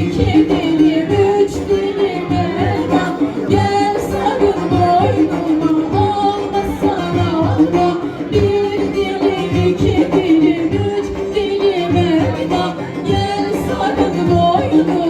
iki dilim, üç dilim elma Gel sarıl boynuma, olmasana alma Bir dilim, iki dilim, üç dilim elma Gel sarıl boynuma.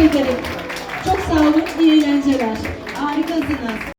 ederim. Çok sağ olun, iyi eğlenceler. Harikasınız.